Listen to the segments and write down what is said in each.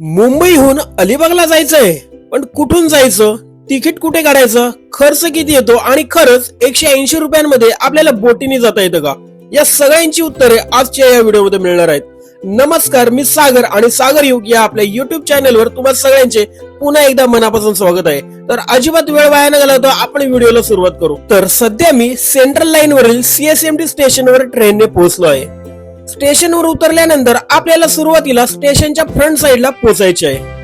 मुंबईहून अलिबागला जायचंय. पण कुठून जायचं? तिकीट कुठे काढायचं? खर्च किती येतो? आणि खरंच एकशे ऐंशी रुपयांमध्ये आपल्याला बोटीने जाता येतं का? या सगळ्यांची उत्तरे आजच्या या व्हिडिओमध्ये मिळणार आहेत. नमस्कार मी सागर आणि सागर युग या आपल्या युट्यूब चॅनलवर तुम्हाला सगळ्यांचे पुन्हा एकदा मनापासून स्वागत आहे. तर अजिबात वेळ वाया न घालवता आपण व्हिडिओला सुरुवात करू. तर सध्या मी सेंट्रल लाईन वरील सीएसएमटी स्टेशनवर ट्रेनने पोहोचलो आहे. स्टेशनवर उतरल्यानंतर आपल्याला सुरुवातीला स्टेशनच्या फ्रंट साइडला पोहोचायचे आहे.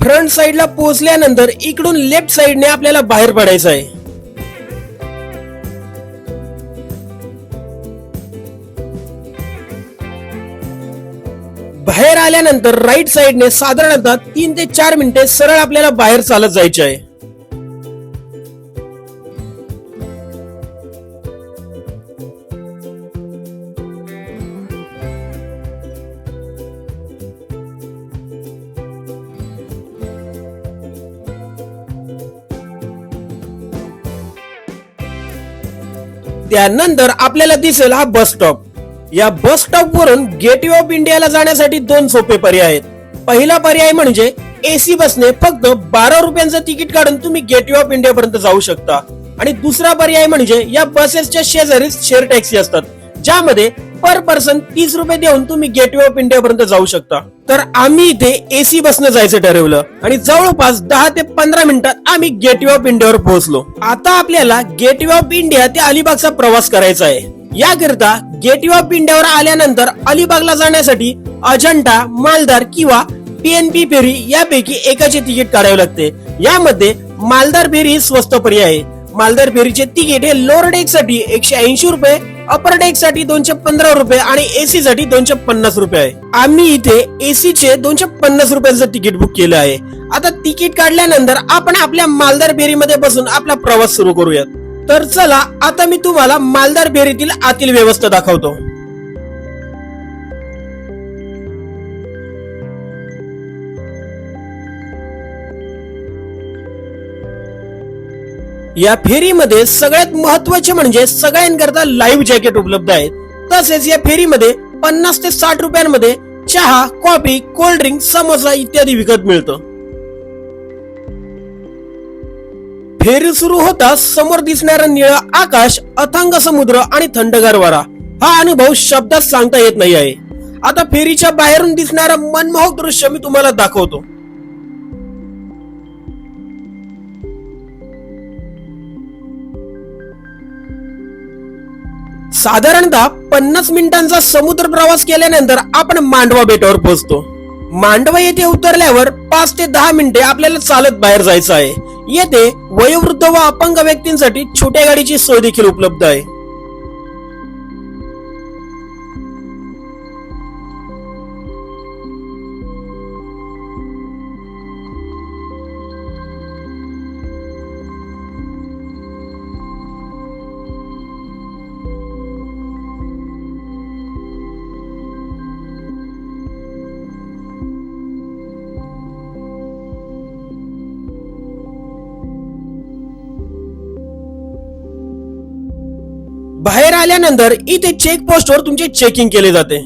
फ्रंट साइडला पोहोचल्यानंतर इकडून लेफ्ट साइडने आपल्याला बाहेर पडायचं आहे. बाहेर आल्यानंतर राईट साइडने साधारणतः तीन ते चार मिनिटे सरळ आपल्याला बाहेर चालत जायचे आहे. त्यानंतर आपल्याला दिसेल हा बस स्टॉप. या बस स्टॉप वरून गेटवे ऑफ इंडियाला जाण्यासाठी दोन सोपे पर्याय आहेत. पहिला पर्याय म्हणजे एसी बसने फक्त बारा रुपयांचं तिकीट काढून तुम्ही गेटवे ऑफ इंडिया पर्यंत जाऊ शकता. आणि दुसरा पर्याय म्हणजे या बसेसच्या शेजारीच शेअर टॅक्सी असतात ज्यामध्ये पर पर्सन तीस रुपये देऊन तुम्ही गेटवे ऑफ इंडिया पर्यंत जाऊ शकता. तर आम्ही इथे एसी बसनं जायचं ठरवलं. आणि जवळपास दहा ते पंधरा मिनिटात आम्ही गेटवे ऑफ इंडियावर पोहोचलो. आता आपल्याला गेटवे ऑफ इंडिया ते अलिबागचा प्रवास करायचा आहे. याकरिता गेटवे ऑफ इंडियावर आल्यानंतर अलिबागला जाण्यासाठी अजंठा मालदार किंवा पीएनपी फेरी यापैकी एकाचे तिकीट काढावे लागते. यामध्ये मालदार फेरी ही स्वस्त पर्याय आहे. मालदार फेरीचे तिकीट हे लोअर डेकसाठी एकशे ऐंशी रुपये अपर डेकसाठी दोनशे पंधरा रुपये आणि एसी साठी दोनशे पन्नास रुपये आहे. आम्ही इथे एसी चे दोनशे पन्नास रुपयांचं तिकीट बुक केलं आहे. आता तिकीट काढल्यानंतर आपण आपल्या मालदार फेरीमध्ये बसून आपला प्रवास सुरू करूयात. तर चला आता मी तुम्हाला मालदार फेरीतील आतील व्यवस्था दाखवतो. या फेरीमध्ये सगळ्यात महत्त्वाचे म्हणजे सगळ्यांकरता लाईव्ह जॅकेट उपलब्ध आहेत. तसेच या फेरीमध्ये पन्नास ते साठ रुपयांमध्ये चहा कॉफी कोल्ड ड्रिंक समोसा इत्यादी विकत मिळतं. फेरी सुरू होता समोर दिसणारा निळं आकाश अथांग समुद्र आणि थंडगार वारा. हा अनुभव शब्दात सांगता येत नाही आहे. आता फेरीच्या बाहेरून दिसणारं मनमोहक दृश्य मी तुम्हाला दाखवतो. साधारणतः पन्नास मिनिटांचा समुद्र प्रवास केल्यानंतर आपण मांडवा बेटावर पोहोचतो. मांडवा येथे उतरल्यावर पाच ते दहा मिनिटे आपल्याला चालत बाहेर जायचं आहे. येथे वयोवृद्ध व अपंग व्यक्तींसाठी छोट्या गाडीची सोय देखील उपलब्ध आहे. आल्यानंतर इथे चेक पोस्टवर तुमचे चेकिंग केले जाते.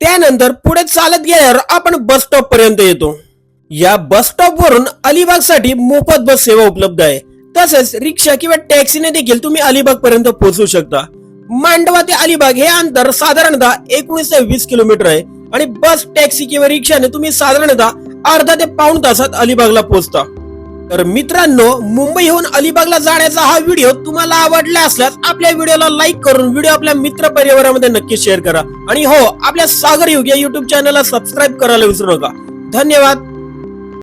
त्यानंतर पुढे चालत गेल्यावर आपण बस स्टॉप पर्यंत येतो. या बस स्टॉप वरून अलिबागसाठी मोफत बस सेवा उपलब्ध आहे. तसेच रिक्षा किंवा टॅक्सीने देखील तुम्ही अलिबाग पर्यंत पोहोचू शकता. मांडवा ते अलिबाग हे अंतर साधारणतः एकोणीस ते वीस किलोमीटर आहे. आणि बस टॅक्सी किंवा रिक्षाने तुम्ही साधारणतः अर्धा ते पाऊण तासात अलिबागला पोहोचता. तर मित्रांनो मुंबईहून अलिबागला जाण्याचा हा व्हिडिओ तुम्हाला आवडला असल्यास आपल्या व्हिडिओला लाईक करून व्हिडिओ आपल्या मित्र परिवारामध्ये नक्की शेअर करा. आणि हो आपल्या सागर युग या युट्यूब चॅनलला सबस्क्राईब करायला विसरू नका. धन्यवाद.